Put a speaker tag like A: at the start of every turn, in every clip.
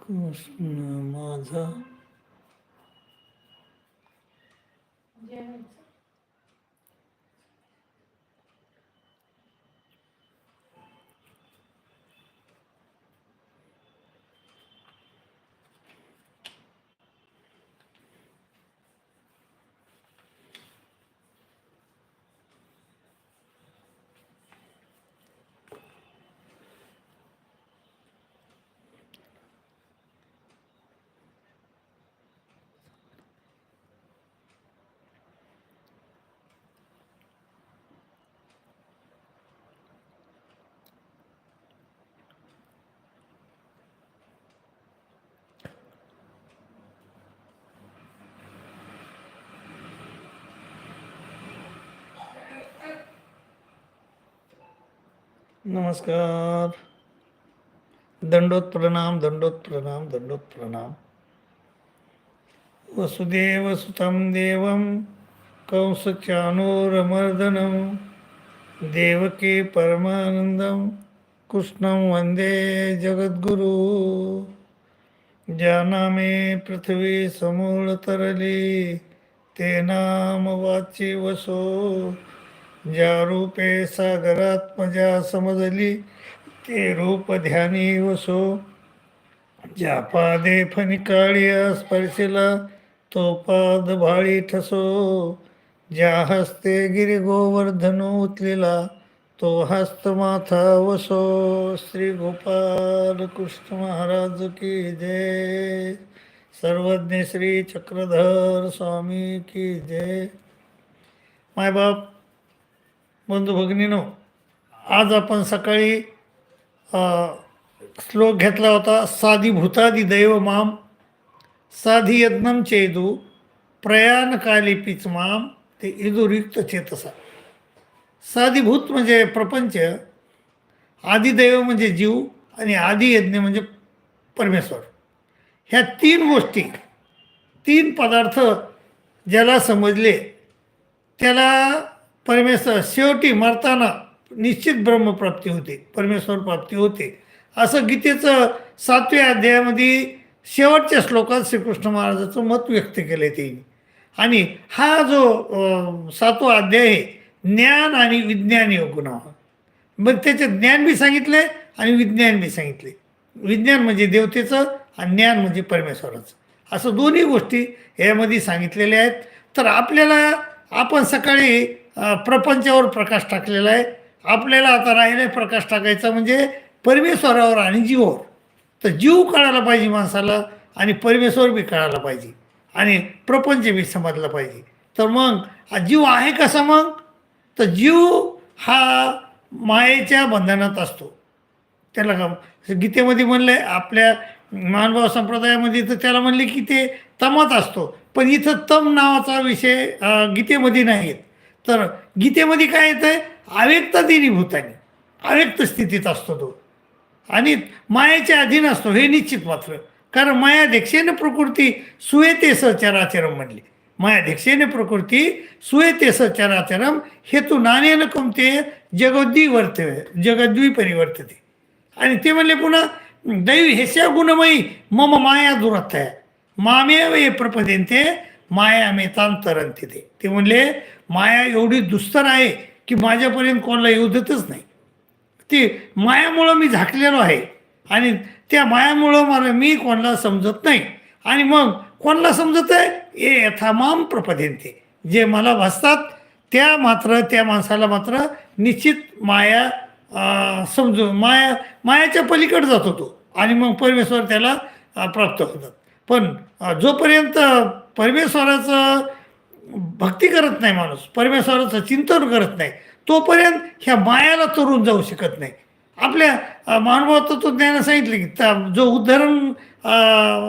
A: कृष्ण माझा नमस्कार. दंडोत प्रणाम दंडोत प्रणाम दंडोत प्रणाम. वसुदेव सुतं देवं कंसचानोरमर्दनं देवकी परमानन्दं कृष्णं वन्दे जगद्गुरु. जानामे पृथ्वी समूळतरली ते नाम वाची वसो ज्या रूपे सागरात्मजा समजली ते रूप ध्यानी वसो. ज्या पादे फनिकाळिया स्पर्शिला तो पाद भाळी ठसो. ज्या हस्ते गिरी गोवर्धन उतलिला तो हस्त माथा वसो. श्री गोपाल कृष्ण महाराज की जय. सर्वज्ञ श्री चक्रधर स्वामी की जय. मायबाप बंधू भगिनीनो आज आपण सकाळी श्लोक घेतला होता साधी भूतादी दैव माम साधी यज्ञम चेदू प्रयाण पिच माम ते इदुरिक्त चेतसा. साधीभूत म्हणजे प्रपंच आदिदैव म्हणजे जीव आणि आदियज्ञ म्हणजे परमेश्वर. ह्या तीन गोष्टी तीन पदार्थ ज्याला समजले त्याला परमेश्वर शेवटी मरताना निश्चित ब्रह्मप्राप्ती होते परमेश्वर प्राप्ती होते. असं गीतेचं सातव्या अध्यायामध्ये शेवटच्या श्लोकात श्रीकृष्ण महाराजाचं मत व्यक्त केलं त्यांनी. आणि हा जो सातवा अध्याय आहे ज्ञान आणि विज्ञान योग नाव मग त्याचे ज्ञान बी सांगितले आणि विज्ञान बी सांगितले विज्ञान म्हणजे देवतेचं आणि ज्ञान म्हणजे परमेश्वराचं. असं दोन्ही गोष्टी यामध्ये सांगितलेल्या आहेत. तर आपल्याला आपण सकाळी प्रपंचावर प्रकाश टाकलेला आहे. आपल्याला आता राहिला प्रकाश टाकायचा म्हणजे परमेश्वरावर आणि जीवावर. तर जीव कळायला पाहिजे माणसाला आणि परमेश्वर बी कळायला पाहिजे. आणि प्रपंच बी समजला पाहिजे. तर मग जीव आहे कसा मग? तर जीव हा मायेच्या बंधनात असतो. त्याला का गीतेमध्ये म्हणलं आहे आपल्या मानभाव संप्रदायामध्ये तर त्याला म्हणले की ते तमात असतो. पण इथं तम नावाचा विषय गीतेमध्ये नाही आहेत तर गीतेमध्ये काय येतं आहे अव्यक्त दिनी भूतानी. अव्यक्त स्थितीत असतो तो. आणि मायाच्या अधीन असतो हे निश्चित मात्र. कारण मायाध्यक्षेने प्रकृती सुयते स चराचरम म्हणली. मायाध्यक्षेने प्रकृती सुयते सचराचरम चराचरम हेतू नाणेन कमते जगद्वी वर्त जगद्वी परिवर्तते. आणि ते म्हणले पुन्हा दैव हेस्या गुणमयी मम माया दुरथ आहे मामेव हे प्रपदेंते माया मेतांतरंते तिथे. ते म्हणले माया एवढी दुस्तर आहे की माझ्यापर्यंत कोणाला येऊ देतच नाही. ती मायामुळं मी झाकलेलो आहे आणि त्या मायामुळं मला मी कोणाला समजत नाही. आणि मग कोणाला समजत आहे? ए यथामाम प्रपदेंते. जे मला भासतात त्या मात्र त्या माणसाला मात्र निश्चित माया समजून माया मायाच्या पलीकडे जातो तो आणि मग परमेश्वर त्याला प्राप्त होतात पण जोपर्यंत परमेश्वराचं भक्ती करत नाही माणूस परमेश्वराचं चिंतन करत नाही तोपर्यंत ह्या मायाला तरून जाऊ शकत नाही. आपल्या अ, मानव तत्वज्ञानं सांगितलं की त्या- जो उद्धरण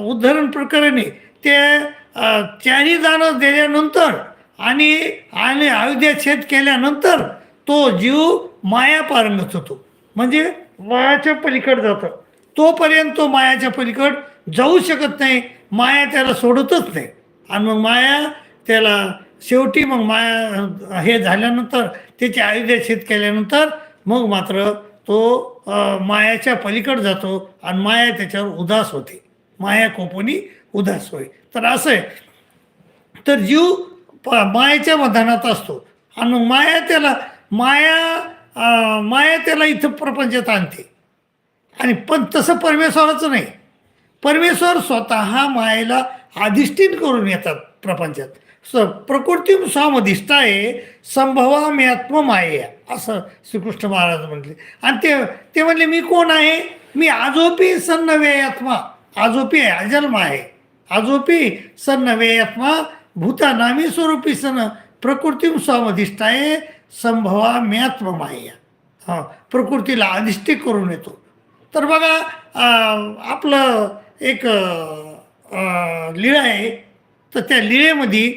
A: उद्धरण प्रकरणे ते चारी दानं दिल्यानंतर आणि आणि अयोध्या छेद केल्यानंतर तो जीव माया पारंगत होतो. म्हणजे मायाच्या पलीकड जातं. तोपर्यंत तो मायाच्या पलीकड जाऊ शकत नाही माया त्याला सोडतच नाही. आणि मग माया त्याला शेवटी मग माया हे झाल्यानंतर त्याची आयुध्या शेत केल्यानंतर मग मात्र तो मायाच्या पलीकडे जातो आणि माया त्याच्यावर उदास होते. माया कोपनी उदास होय. तर असं आहे. तर जीव प मायेच्या मधानात असतो. आणि मग माया त्याला माया माया त्याला इथं प्रपंचात आणते. आणि पण तसं परमेश्वराचं नाही. परमेश्वर स्वतः मायेला अधिष्ठित करून येतात प्रपंचात. स प्रकृती स्वामधिष्ठ आहे संभवा मी असं श्रीकृष्ण महाराज म्हटले. आणि ते ते म्हणले मी कोण आहे? मी आजोपी सन्न आत्मा आजोपी आहे अजन्म आहे. आजोपी सन्नवे आत्मा भूतानामी स्वरूपी सन प्रकृतीम स्वामधिष्ठाये संभवा म्यात्म माया हां प्रकृतीला अधिष्ठित करून येतो. तर बघा आपलं एक लीळा आहे. तर त्या लीळेमध्ये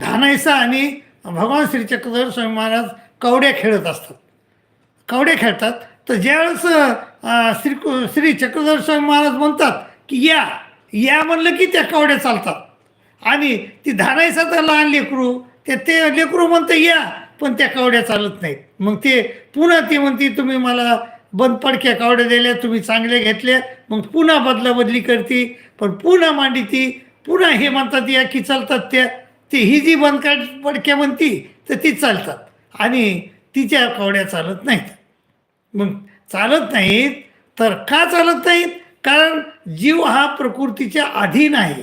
A: धानायसा आणि भगवान श्री चक्रधर स्वामी महाराज कवड्या खेळत असतात. कवड्या खेळतात. तर ज्यावेळेस श्री श्री चक्रधर स्वामी महाराज म्हणतात की या या म्हणलं की त्या कवड्या चालतात. आणि ती धानायसा तर लहान लेकरू ते ते लेकरू म्हणतं या पण त्या कवड्या चालत नाहीत. मग ते पुन्हा ते म्हणते तुम्ही मला बंद पडक्या कावड्या दिल्या तुम्ही चांगल्या घेतल्या मग पुन्हा बदला बदली करते पण पुन्हा मांडी ती पुन्हा हे म्हणतात या की चालतात त्या ती ही जी बंद काढ पडक्या म्हणती तर ती चालतात. आणि तिच्या कावड्या चालत नाहीत. मग चालत नाहीत तर का चालत नाहीत? कारण जीव हा प्रकृतीच्या अधीन आहे.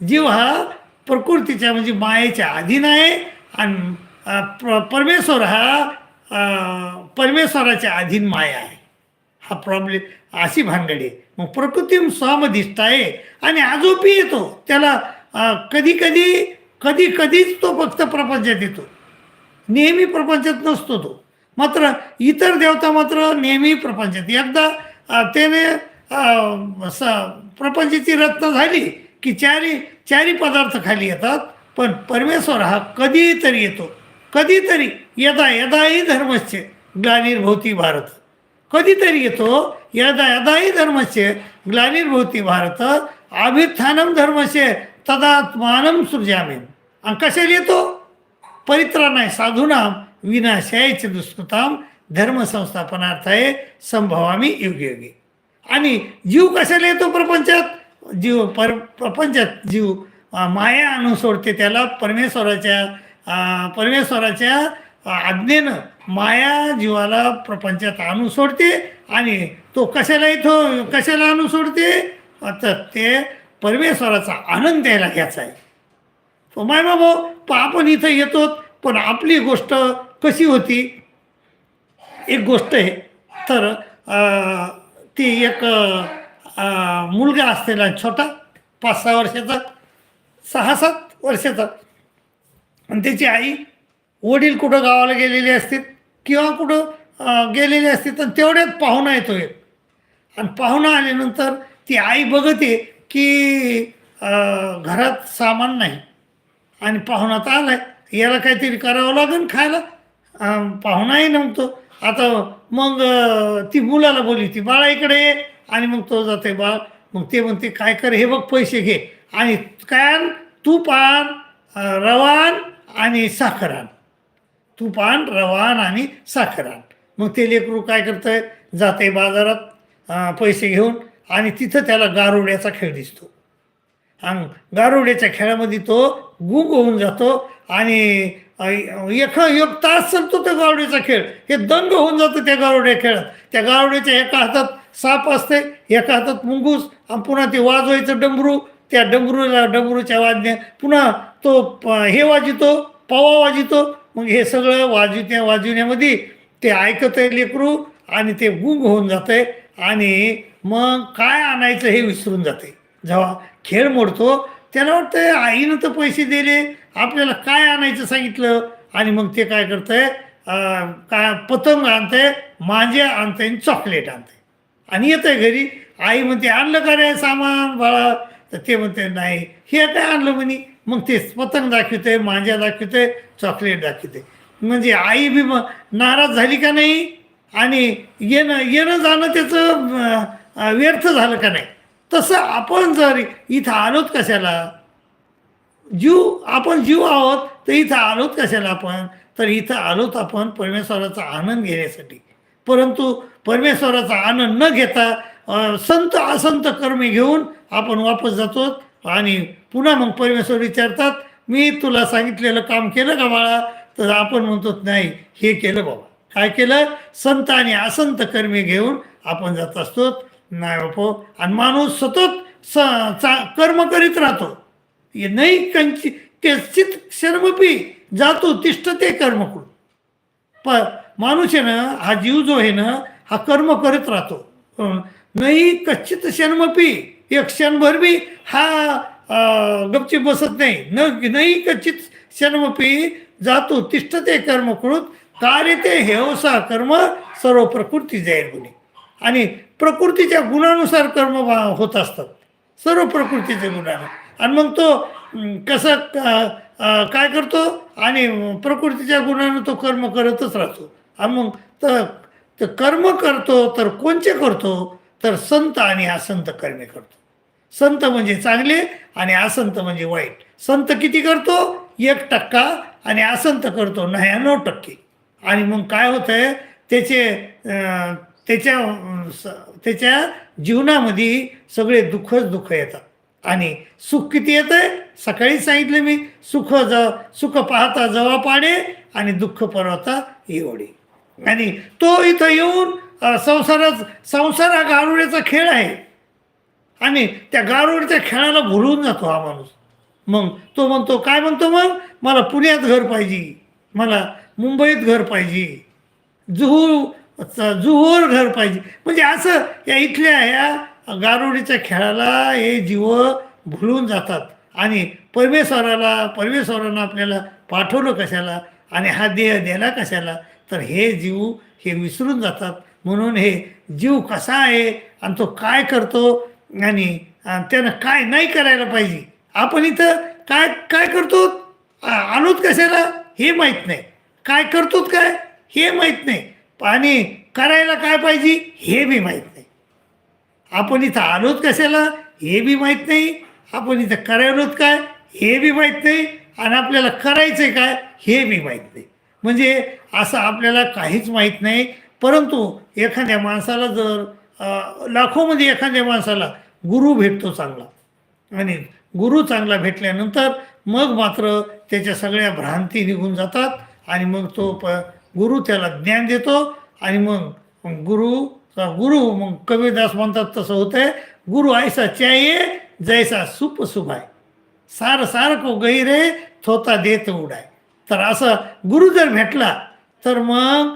A: जीव हा प्रकृतीच्या म्हणजे मायेच्या अधीन आहे आणि परमेश्वर हा परमेश्वराच्या अधीन माया आहे. हा प्रॉब्लेम अशी भानगडी आहे. मग प्रकृतीम स्वामधिष्ठ आहे आणि आजोपी येतो. त्याला कधी कधी कधी कधीच तो फक्त प्रपंचात येतो. नेहमी प्रपंचात नसतो तो. मात्र इतर देवता मात्र नेहमी प्रपंचात. एकदा त्याने स प्रपंचाची रत्न झाली की चारी चारी पदार्थ खाली येतात. पण परमेश्वर हा कधीतरी येतो. कधीतरी यदा यदाही धर्मस्य ग्लानिर्भवती भारत. कधीतरी येतो यदा यदाही धर्मस्य ग्लानिर्भोवती भारत अभिथानम धर्मस्य तदात्मानम सृजामे. आणि कशाला येतो? परित्राणाय साधूनाम विनाशायचे दुष्कृताम धर्मसंस्थापनार्थाय संभवामी योगी योगी. आणि जीव कशाला येतो प्रपंचात? जीव पर प्रपंचात जीव माया आणून सोडते त्याला परमेश्वराच्या परमेश्वराच्या आज्ञेनं माया जीवाला प्रपंचात आणून सोडते आणि तो कशाला येतो कशाला आणून सोडते? तर ते परमेश्वराचा आनंद द्यायला घ्यायचा आहे. तो माय बाबा प आपण इथं येतो पण आपली गोष्ट कशी होती? एक गोष्ट आहे. तर ती एक मुलगा असलेला छोटा पाच सहा वर्षाचा सहा सात वर्षाचा आणि त्याची आई वडील कुठं गावाला गेलेले असतील किंवा कुठं गेलेले असतील तर तेवढ्यात पाहुणा येतो एक आणि पाहुणा आल्यानंतर ती आई बघते की घरात सामान नाही. आणि पाहुणा तर आलाय. याला काहीतरी करावं लागेल खायला. पाहुणाही नव्हतो. आता मग ती मुलाला बोली ती बाळा इकडे ये. आणि मग तो जाते बाळ मग ते म्हणते काय कर हे बघ पैसे घे. आणि काय तू पान रवान आणि साखरान. तुपान रवान आणि साखरान. मग ते लेकरू काय करतंय? जाते बाजारात पैसे घेऊन आणि तिथं त्याला गारुड्याचा खेळ दिसतो. आणि गारुड्याच्या खेळामध्ये तो गुंग होऊन जातो आणि एक एक तास चालतो त्या गारुड्याचा खेळ. हे दंग होऊन जातं त्या गारुड्या खेळात. त्या गारुड्याच्या एका हातात साप असते एका हातात मुंगूस आणि पुन्हा ते वाजवायचं डमरू. त्या डमरूला डमरूच्या वाजण्या पुन्हा तो प- हे वाजितो पवा वाजितो. मग हे सगळं वाजवित्या वाजविण्यामध्ये ते ऐकत आहे लेकरू आणि ते गुंग होऊन जातंय आणि मग काय आणायचं हे विसरून जाते. जेव्हा खेळ मोडतो त्याला वाटतं आईनं तर पैसे दिले आपल्याला काय आणायचं सांगितलं? आणि मग ते काय करतंय? काय पतंग आणतंय मांजे आणतंय आणि चॉकलेट आणतंय. आणि येतंय घरी आई म्हणते आणलं का रे सामान बाळा? तर ते म्हणते नाही. हे काय आणलं म्हणे? मग ते पतंग दाखवते मांज्या दाखवते चॉकलेट दाखवते. म्हणजे आई बी मग नाराज झाली का नाही? आणि येणं येणं जाणं त्याचं व्यर्थ झालं का नाही? तसं आपण जर इथं आलोत कशाला? जीव आपण जीव आहोत तर इथं आलोत कशाला आपण? तर इथं आलोत आपण परमेश्वराचा आनंद घेण्यासाठी. परंतु परमेश्वराचा आनंद न घेता संत असंत कर्मे घेऊन आपण वापस जातो आणि पुन्हा मग परमेश्वर विचारतात मी तुला सांगितलेलं काम केलं का बाळा? तर आपण म्हणतो नाही हे केलं बाबा. काय केलं? संत आणि असंत कर्मी घेऊन आपण जात असतो. नाही बापो आणि माणूस सतत स चा कर्म करीत राहतो. नाही कंची कश्चित शर्मपी जातो तिष्ठते कर्मकुळ प माणूस आहे ना हा जीव जो आहे ना हा कर्म करत राहतो. नाही कच्चित क्षणमपी एक क्षणभर बी हा अं, बसत नाही. न नाही कच्चित शर्मपी जातो तिष्ठते कर्म कृत कार्य ते हेवसा कर्म सर्व प्रकृती जाईल गुणी आणि प्रकृतीच्या गुणानुसार कर्म होत असतात. सर्व प्रकृतीचे गुणानं. आणि मग तो कसा कसं काय करतो? आणि प्रकृतीच्या गुणानं तो कर्म करतच राहतो. आणि मग तर तर कर्म करतो तर कोणचे करतो? तर संत आणि असंत कर्मे करतो. संत म्हणजे चांगले आणि असंत म्हणजे वाईट. संत किती करतो? एक टक्का आणि असंत करतो नव्याण्णव टक्के. आणि मग काय होतंय? त्याचे अं, त्याच्या त्याच्या जीवनामध्ये सगळे दुःखच दुःख येतात. आणि सुख किती येतंय? सकाळीच सांगितलं मी सुख ज सुख पाहता जवा पाडे आणि दुःख परवता एवढे. आणि तो इथं येऊन संसाराच संसारात संसार हा गारुड्याचा खेळ आहे. आणि त्या गारुडच्या खेळाला भुलून जातो हा माणूस. मग तो म्हणतो काय म्हणतो मग? मला पुण्यात घर पाहिजे. मला मुंबईत घर पाहिजे. जुहू जुहूर घर पाहिजे. म्हणजे असं या इथल्या या गारुडीच्या खेळाला हे जीव भुलून जातात. आणि परमेश्वराला परमेश्वरानं आपल्याला पाठवलं कशाला? आणि हा देह दिला कशाला? तर हे जीव हे विसरून जातात. म्हणून हे जीव कसा आहे आणि तो काय करतो? आणि त्यानं काय नाही करायला पाहिजे? आपण इथं काय काय करतो? आणूत कशाला? हे माहीत नाही. काय करतोत काय? हे माहीत नाही. आणि करायला काय पाहिजे? हे बी माहीत नाही. आपण इथं आलोत कशाला? हे बी माहीत नाही. आपण इथं करायलोत काय? हे बी माहीत नाही. आणि आपल्याला करायचं आहे काय? हे बी माहीत नाही. म्हणजे असं आपल्याला काहीच माहीत नाही. परंतु एखाद्या माणसाला जर लाखोमध्ये एखाद्या माणसाला गुरु भेटतो चांगला. आणि गुरु चांगला भेटल्यानंतर मग मात्र त्याच्या सगळ्या भ्रांती निघून जातात आणि मग तो प गुरु त्याला ज्ञान देतो आणि मग गुरु गुरु मग कबीरदास म्हणतात तसं होतंय गुरु ऐसा चाहिए जैसा सुप सुभाय. सार सारखं को गैरे थोता देत उडाय. तर असं गुरु जर भेटला तर मग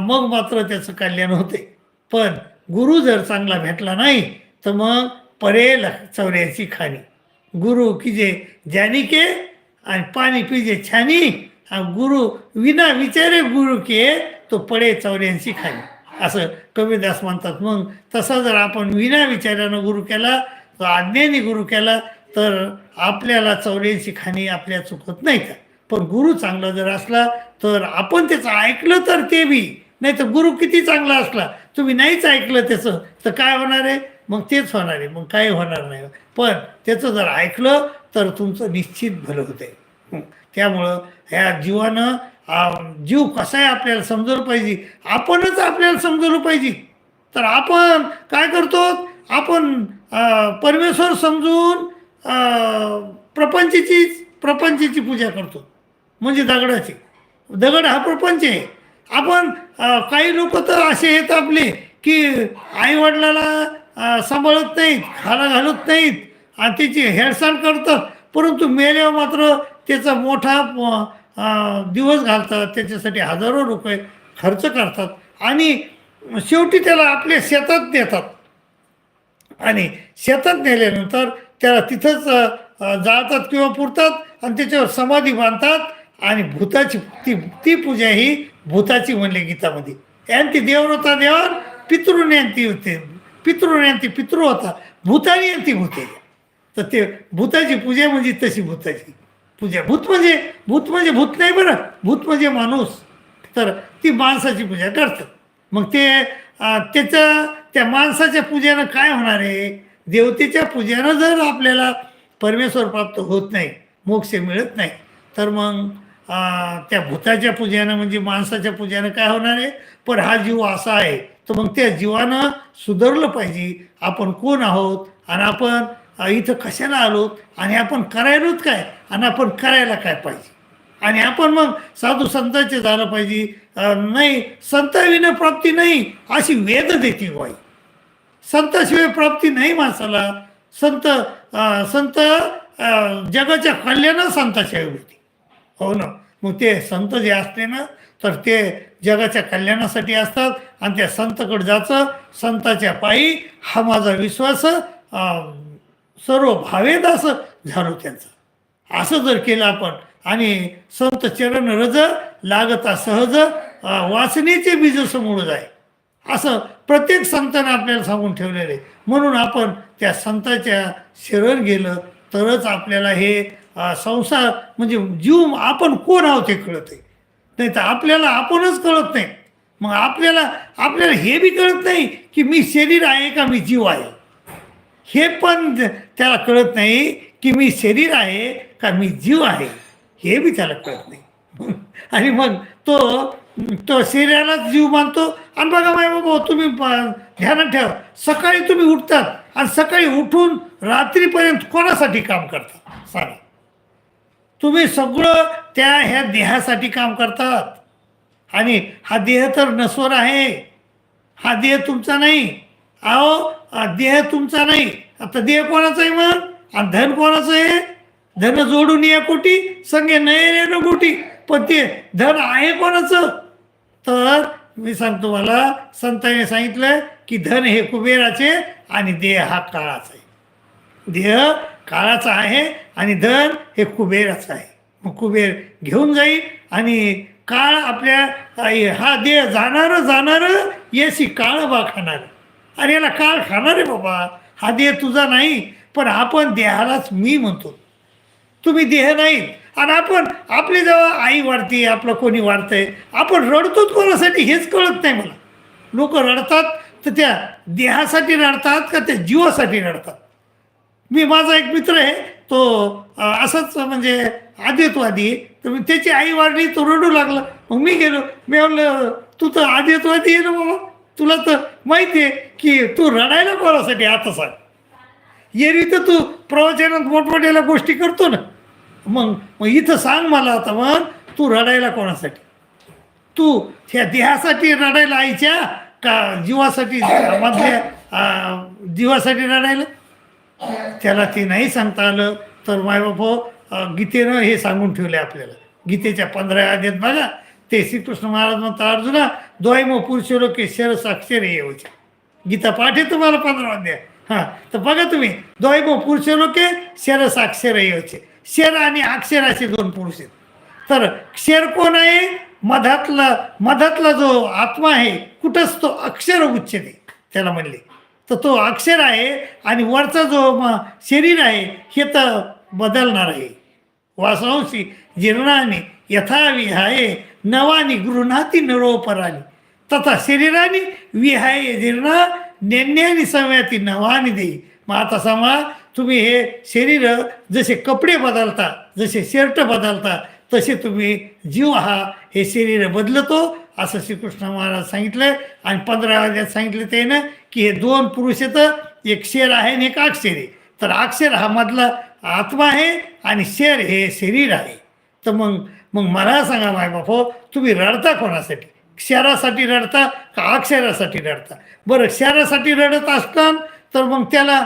A: मग मात्र त्याचं कल्याण होते. पण गुरु जर चांगला भेटला नाही तर मग परेल चौऱ्याची खाणी गुरु की जे ज्यानी के आणि पाणी पिजे छानी आणि गुरु विना विचारे गुरु के तो पडे चौऱ्यांशी खाणी असं कविदास म्हणतात. मग तसा जर आपण विना विचारानं गुरु केला तो अज्ञानी गुरु केला तर आपल्याला चौऱ्याऐंशी खाणी आपल्या चुकत नाही का पण गुरु चांगला जर असला तर आपण त्याचं ऐकलं तर ते बी नाही तर गुरु किती चांगला असला तुम्ही नाहीच ऐकलं त्याचं तर काय होणार आहे? मग तेच होणार आहे मग काही होणार नाही. पण त्याचं जर ऐकलं तर तुमचं निश्चित भलं होते त्यामुळं ह्या जीवानं जीव कसा आहे आपल्याला समजवलं पाहिजे. आपणच आपल्याला समजवलं पाहिजे. तर आपण काय करतो? आपण परमेश्वर समजून प्रपंचीची प्रपंचीची प्रपंचाची पूजा करतो. म्हणजे दगडाची. दगड हा प्रपंच आहे. आपण काही लोक तर असे आहेत आपले की आईवडिलाला सांभाळत नाहीत खाला घालत नाहीत आणि त्याची हेळसांड करतात. परंतु मेल्यावर मात्र त्याचा मोठा दिवस घालतात. त्याच्यासाठी हजारो रुपये खर्च करतात आणि शेवटी त्याला आपल्या शेतात नेतात. आणि शेतात नेल्यानंतर त्याला तिथंच जाळतात किंवा पुरतात आणि त्याच्यावर समाधी बांधतात आणि भूताची ती ती पूजा ही भूताची म्हणली गीतामध्ये. यांती होता देवान पितृने यांती होते. पितृने यांती पितृ होता. भूताने यांती भूते तर ते भूताची पूजा म्हणजे तशी भूताची. पूजा भूत म्हणजे भूत म्हणजे भूत नाही बरं. भूत म्हणजे माणूस. तर ती माणसाची पूजा करतात. मग ते त्याचं त्या माणसाच्या पूजेनं काय होणार आहे? देवतेच्या पूजेनं जर आपल्याला परमेश्वर प्राप्त होत नाही मोक्ष मिळत नाही तर मग त्या भूताच्या पूजेनं म्हणजे माणसाच्या पूजेनं काय होणार आहे? पण हा जीव असा आहे. तर मग त्या जीवानं सुधारलं पाहिजे. आपण कोण आहोत? आणि आपण इथं कशाला आलोत आणि आपण करायलोत काय? आणि आपण करायला काय पाहिजे? आणि आपण मग साधू संतांचे झालं पाहिजे. नाही संताविना प्राप्ती नाही अशी वेद देते बाई संताशिवाय प्राप्ती नाही माणसाला. संत संत जगाच्या कल्याणच संताशिवाय होती. हो ना. मग ते संत जे असते ना तर ते जगाच्या कल्याणासाठी असतात आणि त्या संतकडे जायचं संताच्या पायी हा माझा विश्वास सर्व भावेद असं झालो त्यांचं. असं जर केलं आपण आणि संत चरण रज लागता सहज वाचनेचे बीज समोर जाय. असं प्रत्येक संतानं आपल्याला सांगून ठेवलेलं आहे. म्हणून आपण त्या संताच्या शरण गेलं तरच आपल्याला हे संसार म्हणजे जीव आपण कोण आहोत हे कळत आहे नाही तर आपल्याला आपणच कळत नाही. मग आपल्याला आपल्याला हे बी कळत नाही की मी शरीर आहे का मी जीव आहे. हे पण त्याला कळत नाही की मी शरीर आहे का मी जीव आहे. हे बी त्याला कळत नाही. आणि मग तो तो शरीरालाच जीव मानतो. आणि बघा माय बाबा तुम्ही ध्यानात ठेवा. सकाळी तुम्ही उठतात आणि सकाळी उठून रात्रीपर्यंत कोणासाठी काम करता? सांगा. तुम्ही सगळं त्या ह्या देहासाठी काम करतात. आणि हा देह तर नसवर आहे. हा देह तुमचा नाही. अहो देह तुमचा नाही. आता देह कोणाचा आहे मग? आणि धन कोणाचं आहे? धन जोडून या कोटी संगे नये रे न कोटी पण ते धन आहे कोणाचं? तर मी सांगतो मला संतांनी सांगितलं की धन हे कुबेराचे आणि देह हा काळाचा आहे. देह काळाचं आहे आणि धन हे कुबेराचं आहे. मग कुबेर घेऊन जाईल आणि काळ आपल्या हा देह जाणार जाणार येशी काळ बा खाणार. अरे याला काळ खाणार आहे बाबा. हा देह तुझा नाही पण आपण देहालाच मी म्हणतो. तुम्ही देह नाहीत आणि आपण आपली जेव्हा आई वाढते आपलं कोणी वाढतंय आपण रडतो कोणासाठी हेच कळत नाही मला. लोक रडतात तर त्या देहासाठी रडतात का त्या जीवासाठी रडतात? मी माझा एक मित्र आहे तो असंच म्हणजे आदित्वादी तर मी त्याची आई वाढली तो रडू लागला. मग मी गेलो. मी म्हणलं तू तर आदित्वादी आहे ना बाबा? तुला तर माहिती आहे की तू रडायला कोणासाठी आता सांग? एरवी तर तू प्रवचनात मोठमोठ्याला गोष्टी करतो ना. मग मग इथं सांग मला आता मग तू रडायला कोणासाठी? तू ह्या देहासाठी रडायला आईच्या का जीवासाठी मधल्या जीवासाठी रडायला? त्याला ते नाही सांगता आलं तर मायबाप गीतेनं हे सांगून ठेवले आपल्याला. गीतेच्या पंधरा आदेत बघा ते श्रीकृष्ण महाराज म्हणता अर्जुना द्वैम पुरुषोलोके शरसाक्षर साक्षर होते गीता पाठ आहे तुम्हाला पंधरा अध्याय. हां तर बघा तुम्ही द्वैम पुरुषोलोके शर साक्षर येऊचे शर आणि अक्षर असे दोन पुरुष आहेत. तर क्षर कोण आहे? मधातला मधातला जो आत्मा आहे कुठंच तो अक्षर उच्चते त्याला म्हणले तर तो अक्षर आहे आणि वरचा जो म शरीर आहे हे तर बदलणार आहे. वासांशी जीर्णाने यथा विहाये नवानी गृहणाती नरोपरानी तथा शरीराने विहाय जीर्ण नेण्याने समयाती नवानी देई मग आता समा तुम्ही हे शरीर जसे कपडे बदलता जसे शर्ट बदलता तसे तुम्ही जीव हा हे शरीर बदलतो असं श्रीकृष्ण महाराज सांगितलं आणि पंधराव्या सांगितलं ते ना की हे दोन पुरुष येतं एक शेर आहे आणि एक अक्षर आहे. तर अक्षर हा मधला आत्मा आहे आणि शेर हे शरीर आहे. तर मग मग मला सांगा माय बापो तुम्ही रडता कोणासाठी? क्षरासाठी रडता का अक्षरासाठी रडता? बरं क्षरासाठी रडत असताना तर मग त्याला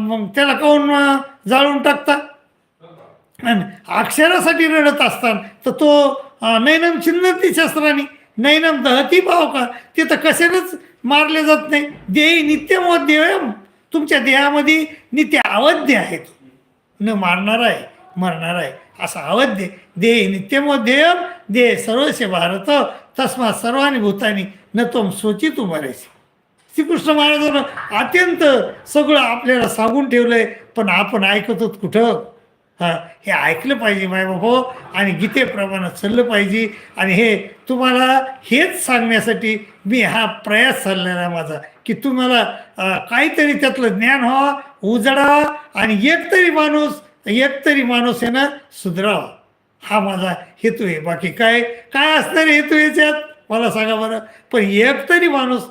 A: मग त्याला काऊन जाळून टाकता? आणि अक्षरासाठी रडत असताना तर तो नैनम नैनम छिन्नती शस्त्राने नाही ना दहती भाव का? ते तर कशानेच मारले जात नाही. देही नित्यमोद देव तुमच्या देहामध्ये नित्य अवध्य आहे तो. न मारणार आहे मरणार आहे असा अवध्य. देह देयम देह सर्वस्य भारत तस्मा सर्वांनी भूतानी न तो सोची तू उभारायचे श्रीकृष्ण महाराजांना अत्यंत सगळं आपल्याला सांगून ठेवलंय पण आपण ऐकत कुठं? हे ऐकलं पाहिजे माय बाबो आणि गीतेप्रमाणे चाललं पाहिजे. आणि हे तुम्हाला हेच सांगण्यासाठी मी हा प्रयास चाललेला आहे माझा की तुम्हाला काहीतरी त्यातलं ज्ञान व्हावं उजडावा आणि एक तरी माणूस एक तरी माणूस आहे ना सुधरावा. हा माझा हेतू आहे. बाकी काय काय असणार हेतू याच्यात? मला सांगा बरं. पण एक तरी माणूस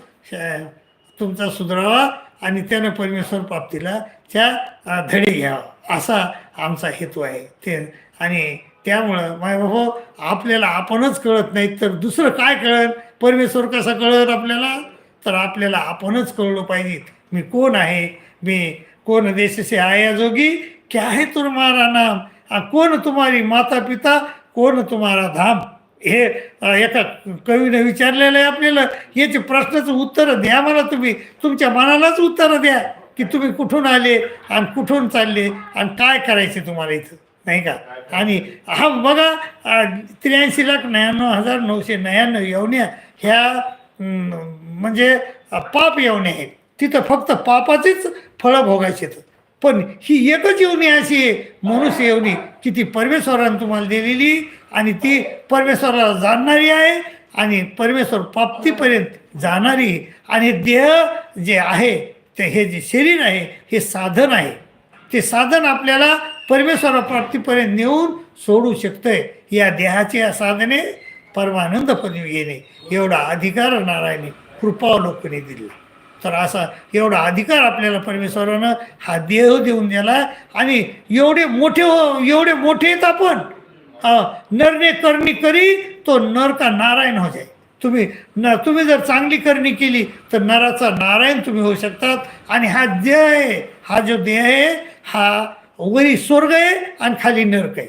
A: तुमचा सुधरावा आणि त्यानं परमेश्वर प्राप्तीला त्या धडे घ्यावा. असा आमचा हेतू आहे. ते आणि त्यामुळं माय बाबा आपल्याला आपणच कळत नाही तर दुसरं काय कळत परमेश्वर कसा कळत आपल्याला? तर आपल्याला आपणच कळलं पाहिजे. मी कोण आहे? मी कोण देश से आया जोगी क्या है तुम्हारा नाम? कोण तुम्हारी माता पिता कोण तुम्हारा धाम? हे एका कवीने विचारलेलं आहे आपल्याला. याचे प्रश्नाचं उत्तर द्या मला तुम्ही. तुमच्या मनालाच उत्तर द्या की तुम्ही कुठून आले आणि कुठून चालले आणि काय करायचे तुम्हाला इथं नाही का? आणि हा बघा त्र्याऐंशी लाख नव्याण्णव हजार नऊशे नव्याण्णव येवण्या ह्या म्हणजे पाप येवण्या आहेत. तिथं फक्त पापाचीच फळं भोगायची आहेत. पण ही एकच येवणी अशी आहे मनुष्य येवणी की ती परमेश्वरानं तुम्हाला दिलेली आणि ती परमेश्वराला जाणणारी आहे आणि परमेश्वर प्राप्तीपर्यंत जाणारी. आणि देह जे आहे ते हे जे शरीर आहे हे साधन आहे. ते साधन आपल्याला परमेश्वरा प्राप्तीपर्यंत नेऊन सोडू शकतंय. या देहाचे या साधने परमानंद येणे एवढा अधिकार नारायणी कृपावलोकने दिला. तर असा एवढा अधिकार आपल्याला परमेश्वरानं हा देह देऊन दिला. आणि एवढे मोठे हो एवढे मोठे आहेत आपण. अ, नरने करणी करी तो नर का नारायण हो जाईल तुम्ही न तुम्ही जर चांगली करणी केली तर नराचा नारायण तुम्ही होऊ शकतात. आणि हा देह आहे हा जो देह आहे हा वरी स्वर्ग आहे आणि खाली नरक आहे.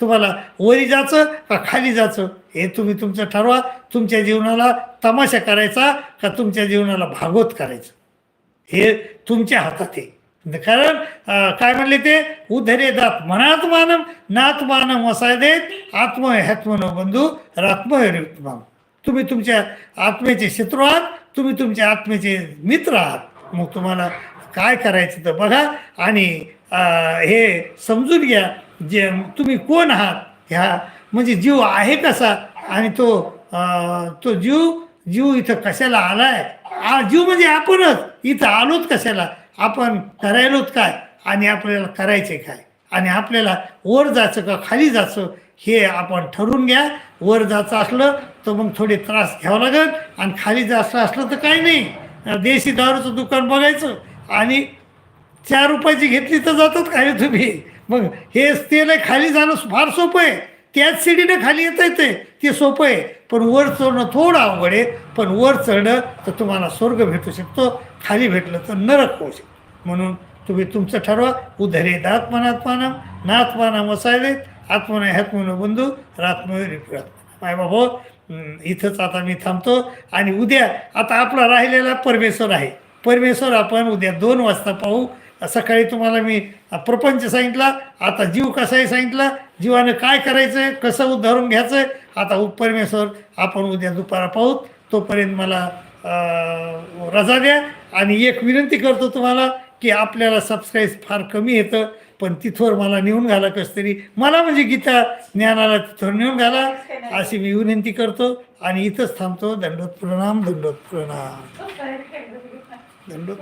A: तुम्हाला वरी जायचं का खाली जायचं हे तुम्ही तुमचं ठरवा. तुमच्या जीवनाला तमाशा करायचा का तुमच्या जीवनाला भागवत करायचं. हे तुमच्या हातात आहे. कारण काय म्हणले ते? उधरे दात मनात मानम नात मानम असाय देत आत्म ह्यात्मनो बंधू रात्म तुम्ही तुमच्या आत्मेचे शत्रू आहात तुम्ही तुमच्या आत्मेचे मित्र आहात. मग तुम्हाला काय करायचं तर बघा आणि हे समजून घ्या जे तुम्ही कोण आहात. ह्या म्हणजे जीव आहे कसा आणि तो तो जीव जीव इथं कशाला आलाय? आ जीव म्हणजे आपणच. इथं आलोत कशाला? आपण करायलोत काय? आणि आपल्याला करायचे काय? आणि आपल्याला वर जायचं का खाली जायचं हे आपण ठरवून घ्या. वर जायचं असलं तर मग थोडे त्रास घ्यावा लागेल. आणि खाली जायचं असलं तर काही नाही. देशी दारूचं दुकान बघायचं. आणि चार रुपयाची घेतली तर जातात काय तुम्ही? मग हे तेल आहे खाली जाणं फार सोपं आहे. त्याच शिडीनं खाली येता येते ते सोपं आहे. पण वर चढणं थोडं अवघड आहे. पण वर चढणं तर तुम्हाला स्वर्ग भेटू शकतो. खाली भेटलं तर नरक होऊ शकतो. म्हणून तुम्ही तुमचं ठरवा. उधरेत दात्मनात्मानम नात्मानम असायले आत्मना ह्यात बंधू रात्मयोरी माय बाबा इथंच आता मी थांबतो. आणि उद्या आता आपला राहिलेला परमेश्वर आहे. परमेश्वर आपण उद्या दोन वाजता पाहू. सकाळी तुम्हाला मी प्रपंच सांगितला आता जीव कसाही सांगितला जीवानं काय करायचं आहे कसं उद्धारून घ्यायचं आहे आता उ- परमेश्वर आपण उद्या दुपारा पाहू. तोपर्यंत मला रजा द्या. आणि एक विनंती करतो तुम्हाला की आपल्याला सबस्क्राईब फार कमी येतं पण तिथवर मला नेऊन घाला कसं तरी मला म्हणजे गीता ज्ञानाला तिथवर नेऊन घाला अशी मी विनंती करतो आणि इथंच थांबतो. दंडोत प्रणाम दंडोत प्रणाम. दंडोत